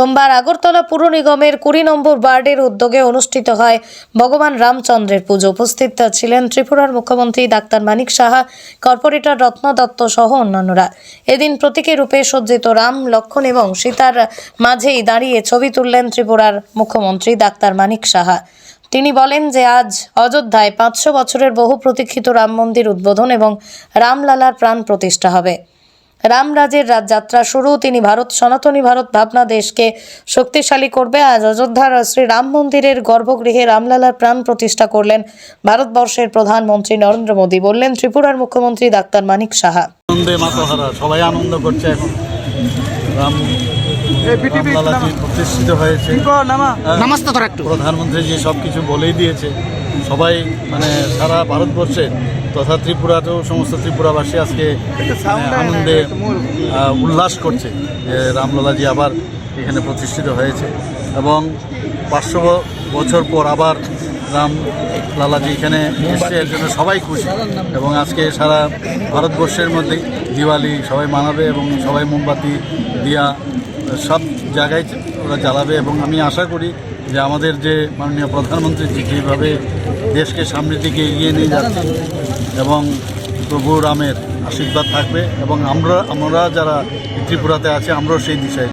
সোমবার আগরতলা পুর নিগমের কুড়ি নম্বর ওয়ার্ডের উদ্যোগে অনুষ্ঠিত হয় ভগবান রামচন্দ্রের পুজো। উপস্থিত ছিলেন ত্রিপুরার মুখ্যমন্ত্রী ডাক্তার মানিক সাহা, কর্পোরেটর রত্ন দত্ত সহ অন্যান্যরা। এদিন প্রতীকী রূপে সজ্জিত রাম লক্ষণ এবং সীতার মাঝেই দাঁড়িয়ে ছবি তুললেন ত্রিপুরার মুখ্যমন্ত্রী ডাক্তার মানিক সাহা। তিনি বলেন যে, আজ অযোধ্যায় পাঁচশো বছরের বহু প্রতীক্ষিত রাম মন্দির উদ্বোধন এবং রামলালার প্রাণ প্রতিষ্ঠা হবে। রামরাজের রাজযাত্রা শুরু। তিনি ভারত সনাতনী ভারত ভাবনা দেশকে শক্তিশালী করবে। আজ অযোধ্যার শ্রী রাম মন্দিরের গর্ভগৃহে রামলালার প্রাণ প্রতিষ্ঠা করলেন ভারতবর্ষের প্রধানমন্ত্রী নরেন্দ্র মোদী। বললেন ত্রিপুরার মুখ্যমন্ত্রী ডাক্তার মানিক সাহা। আনন্দে মাতোহারা সবাই আনন্দ করছে এখন। রাম প্রতিষ্ঠিত হয়েছে। হ্যাঁ, প্রধানমন্ত্রী যে সব কিছু বলেই দিয়েছে। সবাই মানে সারা ভারতবর্ষে তথা ত্রিপুরাতেও সমস্ত ত্রিপুরাবাসী আজকে মানে আনন্দে উল্লাস করছে যে রামলালাজি আবার এখানে প্রতিষ্ঠিত হয়েছে এবং পাঁচশো বছর পর আবার রাম লালাজি এখানে এসছে এর জন্য সবাই খুশি। এবং আজকে সারা ভারতবর্ষের মধ্যে দিওয়ালি সবাই মানাবে এবং সবাই মোমবাতি দিয়া সব জায়গায় ওরা জ্বালাবে এবং আমি আশা করি যে আমাদের যে মাননীয় প্রধানমন্ত্রীজি যেভাবে দেশকে সামনের দিকে এগিয়ে নিয়ে যাচ্ছে এবং প্রভু রামের আশীর্বাদ থাকবে এবং আমরা আমরা যারা ত্রিপুরাতে আছে, আমরাও সেই দিশায়